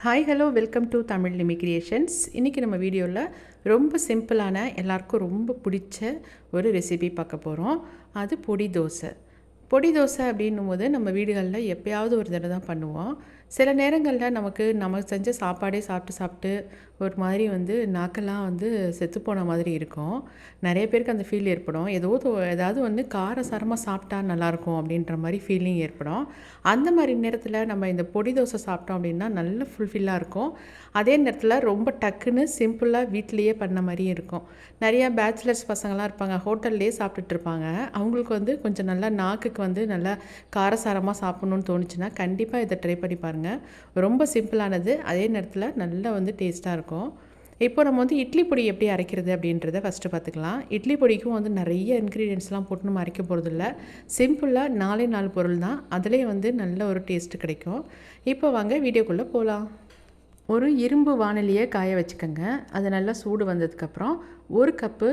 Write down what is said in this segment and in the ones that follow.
Hi hello welcome to Tamil Limi creations இன்றைக்கி நம்ம வீடியோவில் ரொம்ப சிம்பிளான எல்லாருக்கும் ரொம்ப பிடிச்ச ஒரு ரெசிபி பார்க்க போகிறோம் அது பொடி தோசை. பொடி தோசை அப்படின்னும் போது நம்ம வீடுகளில் எப்போயாவது ஒரு தடவை தான் பண்ணுவோம். சில நேரங்களில் நமக்கு நம்ம செஞ்ச சாப்பாடே சாப்பிட்டு சாப்பிட்டு ஒரு மாதிரி வந்து நாக்கெல்லாம் வந்து செத்துப்போன மாதிரி இருக்கும். நிறைய பேருக்கு அந்த ஃபீல் ஏற்படும். ஏதோ ஏதாவது வந்து காரசாரமாக சாப்பிட்டா நல்லாயிருக்கும் அப்படின்ற மாதிரி ஃபீலிங் ஏற்படும். அந்த மாதிரி நேரத்தில் நம்ம இந்த பொடி தோசை சாப்பிட்டோம் அப்படின்னா நல்ல ஃபுல்ஃபில்லாக இருக்கும். அதே நேரத்தில் ரொம்ப டக்குன்னு சிம்பிளாக வீட்லேயே பண்ண மாதிரியும் இருக்கும். நிறையா பேச்சுலர்ஸ் பசங்களாம் இருப்பாங்க ஹோட்டல்லே சாப்பிட்டுட்டு இருப்பாங்க. அவங்களுக்கு வந்து கொஞ்சம் நல்லா நாக்குக்கு வந்து நல்லா காரசாரமாக சாப்பிட்ணுன்னு தோணுச்சுன்னா கண்டிப்பாக இதை ட்ரை பண்ணி பாருங்கள் பாருங்கள் ரொம்ப சிம்பிளானது. அதே நேரத்தில் நல்லா வந்து டேஸ்ட்டாக இருக்கும். இப்போ நம்ம வந்து இட்லி பொடி எப்படி அரைக்கிறது அப்படின்றத ஃபஸ்ட்டு பார்த்துக்கலாம் இட்லி பொடிக்கும் வந்து நிறைய இன்க்ரீடியன்ஸ்லாம் போட்டு நம்ம அரைக்க போகிறதில்ல சிம்பிளாக நாலே நாலு பொருள் தான். அதிலே வந்து நல்ல ஒரு டேஸ்ட்டு கிடைக்கும். இப்போ வாங்க வீடியோக்குள்ளே போகலாம் ஒரு இரும்பு வானிலையை காய வச்சுக்கோங்க. அது நல்லா சூடு வந்ததுக்கப்புறம் ஒரு கப்பு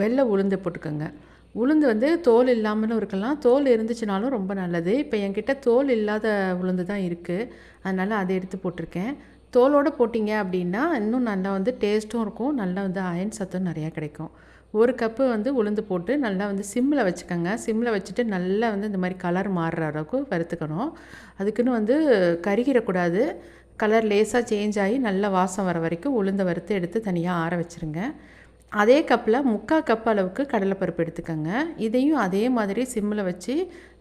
வெள்ளை உளுந்து போட்டுக்கோங்க. உளுந்து வந்து தோல் இல்லாமலும் இருக்கலாம். தோல் இருந்துச்சுனாலும் ரொம்ப நல்லது. இப்போ என்கிட்ட தோல் இல்லாத உளுந்து தான் இருக்குது அதனால் அதை எடுத்து போட்டிருக்கேன். தோலோடு போட்டிங்க அப்படின்னா இன்னும் நல்லா வந்து டேஸ்ட்டும் இருக்கும். நல்லா வந்து அயன் சத்தும் நிறையா கிடைக்கும். ஒரு கப்பு வந்து உளுந்து போட்டு நல்லா வந்து சிம்மில் வச்சுக்கோங்க. சிம்மில் வச்சுட்டு நல்லா வந்து இந்த மாதிரி கலர் மாறுற அளவுக்கு வறுத்துக்கணும். அதுக்குன்னு வந்து கருகிடக்கூடாது. கலர் லேசாக சேஞ்ச் ஆகி நல்லா வாசம் வர வரைக்கும் உளுந்தை வறுத்து எடுத்து தனியாக ஆற வச்சுருங்க. அதே கப்பில் முக்கால் கப் அளவுக்கு கடலைப்பருப்பு எடுத்துக்கோங்க. இதையும் அதே மாதிரி சிம்மில் வச்சு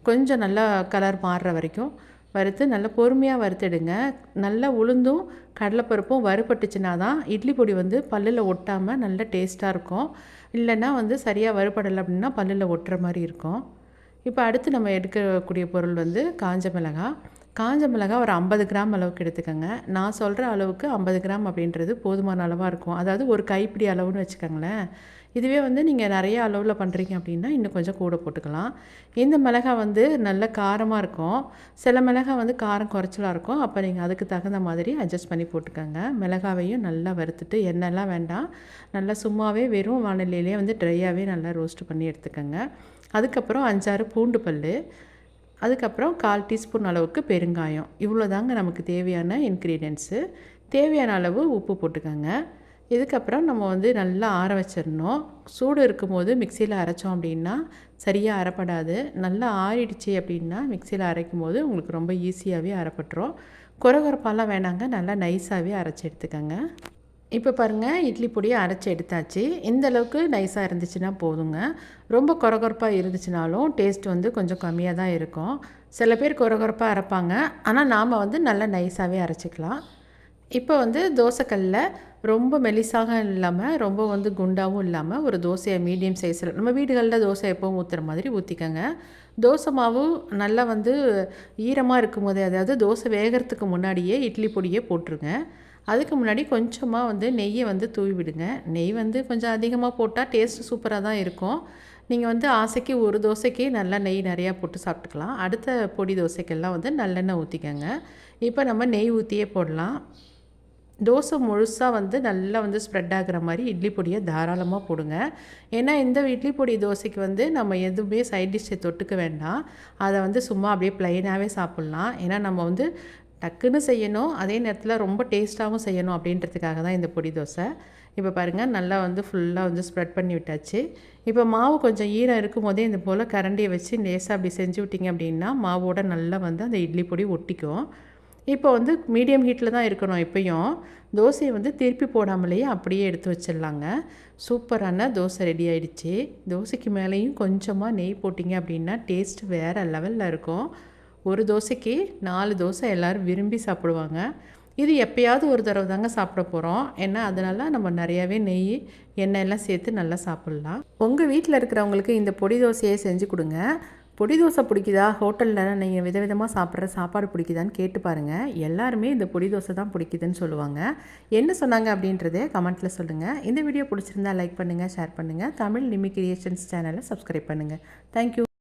கொஞ்சம் நல்லா கலர் மாறுற வரைக்கும் வறுத்து நல்லா பொறுமையாக வறுத்துடுங்க. நல்லா உளுந்தும் கடலைப்பருப்பும் வறுபட்டுச்சுன்னா தான் இட்லி பொடி வந்து பல்லில் ஒட்டாமல் நல்ல டேஸ்ட்டாக இருக்கும். இல்லைன்னா வந்து சரியாக வறுபடலை அப்படின்னா பல்லில் ஒட்டுற மாதிரி இருக்கும். இப்போ அடுத்து நம்ம எடுக்கக்கூடிய பொருள் வந்து காஞ்ச மிளகாய். காஞ்ச மிளகாய் ஒரு ஐம்பது கிராம் அளவுக்கு எடுத்துக்கோங்க. நான் சொல்கிற அளவுக்கு ஐம்பது கிராம் அப்படின்றது போதுமான அளவாக இருக்கும். அதாவது ஒரு கைப்பிடி அளவுன்னு வச்சுக்கோங்களேன். இதுவே வந்து நீங்கள் நிறைய அளவில் பண்ணுறீங்க அப்படின்னா இன்னும் கொஞ்சம் கூட போட்டுக்கலாம். இந்த மிளகாய் வந்து நல்ல காரமாக இருக்கும். சில மிளகாய் வந்து காரம் குறைச்சலாக இருக்கும். அப்போ நீங்கள் அதுக்கு தகுந்த மாதிரி அட்ஜஸ்ட் பண்ணி போட்டுக்கோங்க. மிளகாவையும் நல்லா வறுத்துட்டு எண்ணெய்லாம் வேண்டாம். நல்லா சும்மாவே வெறும் வானிலையிலே வந்து ட்ரையாகவே நல்லா ரோஸ்ட் பண்ணி எடுத்துக்கோங்க. அதுக்கப்புறம் அஞ்சாறு பூண்டு பல் அதுக்கப்புறம் கால் டீஸ்பூன் அளவுக்கு பெருங்காயம். இவ்வளோ தாங்க நமக்கு தேவையான இன்க்ரீடியன்ஸு தேவையான அளவு உப்பு போட்டுக்கோங்க. இதுக்கப்புறம் நம்ம வந்து நல்லா ஆற வச்சிடணும். சூடு இருக்கும்போது மிக்சியில் அரைச்சோம் அப்படின்னா சரியாக அரைப்படாது. நல்லா ஆறிடுச்சு அப்படின்னா மிக்சியில் அரைக்கும் போது உங்களுக்கு ரொம்ப ஈஸியாகவே அரைப்பட்டுரும். குறகுறப்பாலாம் வேணாங்க. நல்லா நைஸாகவே அரைச்சி எடுத்துக்கோங்க. இப்போ பாருங்கள் இட்லி பொடியை அரைச்சி எடுத்தாச்சு. இந்த அளவுக்கு நைஸாக இருந்துச்சுன்னா போதுங்க. ரொம்ப குறகுறப்பாக இருந்துச்சுனாலும் டேஸ்ட் வந்து கொஞ்சம் கம்மியாக தான் இருக்கும். சில பேர் குறகுறப்பாக அரைப்பாங்க. ஆனால் நாம் வந்து நல்லா நைஸாகவே அரைச்சிக்கலாம். இப்போ வந்து தோசைக்கல்லில் ரொம்ப மெலிசாக இல்லாமல் ரொம்ப வந்து குண்டாகவும் இல்லாமல் ஒரு தோசையை மீடியம் சைஸில் நம்ம வீடுகளில் தோசை எப்போவும் ஊற்றுற மாதிரி ஊற்றிக்கோங்க தோசை மாவு நல்லா வந்து ஈரமாக இருக்கும் போதே அதாவது தோசை வேகிறதுக்கு முன்னாடியே இட்லி பொடியே போட்டுருங்க. அதுக்கு முன்னாடி கொஞ்சமாக வந்து நெய்யை வந்து தூவி விடுங்க நெய் வந்து கொஞ்சம் அதிகமாக போட்டால் டேஸ்ட்டு சூப்பராக தான் இருக்கும். நீங்கள் வந்து ஆசைக்கு ஒரு தோசைக்கு நல்லா நெய் நிறையா போட்டு சாப்பிட்டுக்கலாம். அடுத்த பொடி தோசைக்கெல்லாம் வந்து நல்லெண்ணெய் ஊற்றிக்கோங்க இப்போ நம்ம நெய் ஊற்றியே போடலாம். தோசை முழுசாக வந்து நல்லா வந்து ஸ்ப்ரெட் ஆகிற மாதிரி இட்லி பொடியை தாராளமாக போடுங்க. ஏன்னா இந்த இட்லி பொடி தோசைக்கு வந்து நம்ம எதுவுமே சைட் டிஷ்ஷை தொட்டுக்க வேண்டாம். அதை வந்து சும்மா அப்படியே ப்ளைனாகவே சாப்பிட்லாம். ஏன்னா நம்ம வந்து டக்குன்னு செய்யணும் அதே நேரத்தில் ரொம்ப டேஸ்ட்டாகவும் செய்யணும் அப்படின்றதுக்காக தான் இந்த பொடி தோசை. இப்போ பாருங்கள் நல்லா வந்து ஃபுல்லாக வந்து ஸ்ப்ரெட் பண்ணி விட்டாச்சு. இப்போ மாவு கொஞ்சம் ஈரம் இருக்கும் போதே இந்த போல் கரண்டியை வச்சு லேசாக அப்படி செஞ்சு விட்டிங்க அப்படின்னா மாவோட நல்லா வந்து அந்த இட்லி பொடி ஒட்டிக்கும். இப்போ வந்து மீடியம் ஹீட்டில் தான் இருக்கணும் இப்போயும். தோசையை வந்து திருப்பி போடாமலேயே அப்படியே எடுத்து வச்சிடலாங்க. சூப்பரான தோசை ரெடி ஆகிடுச்சு தோசைக்கு மேலேயும் கொஞ்சமாக நெய் போட்டிங்க அப்படின்னா டேஸ்ட் வேறு லெவலில் இருக்கும். ஒரு தோசைக்கு நாலு தோசை எல்லோரும் விரும்பி சாப்பிடுவாங்க. இது எப்போயாவது ஒரு தடவை தாங்க சாப்பிட போகிறோம் ஏன்னா அதனால் நம்ம நிறையாவே நெய் எண்ணெய் எல்லாம் சேர்த்து நல்லா சாப்பிட்லாம். உங்கள் வீட்டில் இருக்கிறவங்களுக்கு இந்த பொடி தோசையை செஞ்சு கொடுங்க. பொடி தோசை பிடிக்குதா? ஹோட்டலில் நீங்கள் விதவிதமாக சாப்பிட்ற சாப்பாடு பிடிக்குதான்னு கேட்டு பாருங்கள் எல்லாருமே இந்த பொடி தோசை தான் பிடிக்குதுன்னு சொல்லுவாங்க. என்ன சொன்னாங்க அப்படின்றதே கமெண்ட்டில் சொல்லுங்கள் இந்த வீடியோ பிடிச்சிருந்தா லைக் பண்ணுங்கள் ஷேர் பண்ணுங்கள் தமிழ் நிமி கிரியேஷன்ஸ் சேனலை சப்ஸ்கிரைப் பண்ணுங்கள் தேங்க்யூ